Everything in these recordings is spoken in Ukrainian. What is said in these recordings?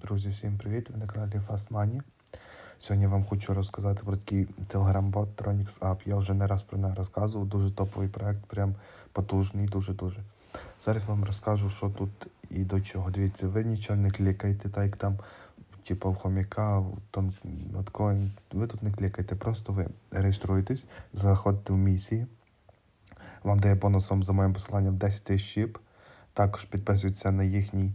Друзі, всім привіт! Ви на каналі Fast Money. Сьогодні я вам хочу розказати про такий Telegram-бот Tronix App. Я вже не раз про неї розказував. Дуже топовий проект, прям потужний, дуже-дуже. Зараз вам розкажу, що тут і до чого. Дивіться, ви нічого не клікайте, так як там, типу, в хомяка, в Notcoin. Ви тут не клікайте, просто ви реєструєтесь, заходите в місії. Вам дає бонусом за моїм посиланням 10 тисяч шіп. Також підписується на їхній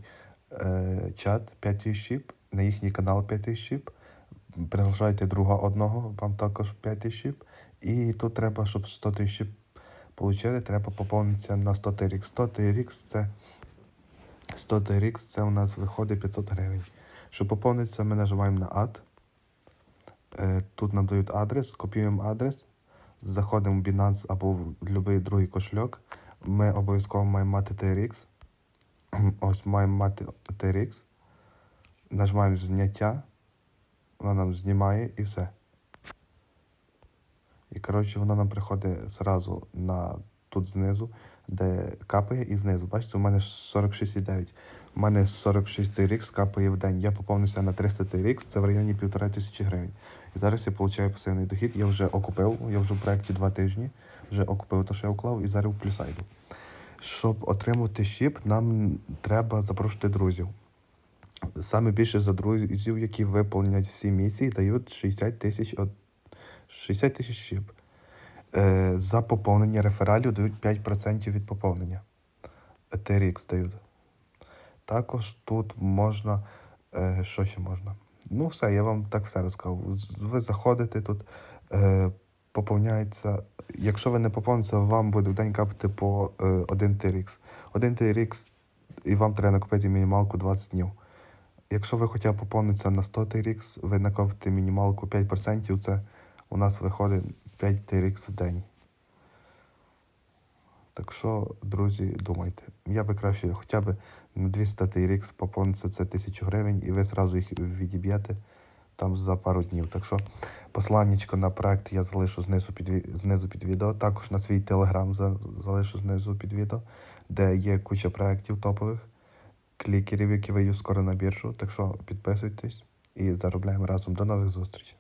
чат 5 тисяч на їхній канал 5 тисяч. Приглашайте друга одного, вам також 5 тисяч. І тут треба, щоб 100 тисяч шіп отримати, треба поповнитися на 100 TRX. 100 TRX це 100 TRX це у нас виходить 500 гривень. Щоб поповнитися, ми нажимаємо на Add. Е, Тут нам дають адрес, копіюємо адрес, заходимо в Binance або в будь-який другий кошельок. Ми обов'язково маємо мати TRX. Ось маємо мати TRX. Нажимаємо зняття. Воно нам знімає і все. І коротше, воно нам приходить зразу на тут знизу, де капає і знизу. Бачите, у мене 46,9. У мене 46 TRX капає в день. Я поповнився на 300 TRX, це в районі півтора тисячі гривень. І зараз я отримую пасивний дохід. Я вже окупив, я вже в проєкті два тижні, вже окупив те, що я уклав, і зараз в плюса йду. Щоб отримати щіп, нам треба запрошувати друзів. Саме більше за друзів, які виповнять всі місії, дають 60 тисяч от 60 тисяч щіп. Е, за поповнення рефералів дають 5% від поповнення. TRX дають. Також тут можна. Е, що ще можна? Ну, все, я вам так все розказав. Ви заходите тут, е, поповняється. Якщо ви не поповните, вам буде в день капати по е, 1 TRX. 1 TRX і вам треба накопити мінімалку 20 днів. Якщо ви хоча б поповнитися на 100 TRX, ви накопите мінімалку 5%, це у нас виходить 5 TRX в день. Так що, друзі, думайте. Я би краще хоча б на 200 TRX поповниться це 1000 гривень, і ви зразу їх відіб'єте там за пару днів. Так що посланнячко на проект я залишу знизу під, знизу під відео. Також на свій телеграм за- залишу знизу під відео, де є куча проєктів топових, клікерів, які вийдуть скоро на біржу. Так що підписуйтесь і заробляємо разом. До нових зустрічей.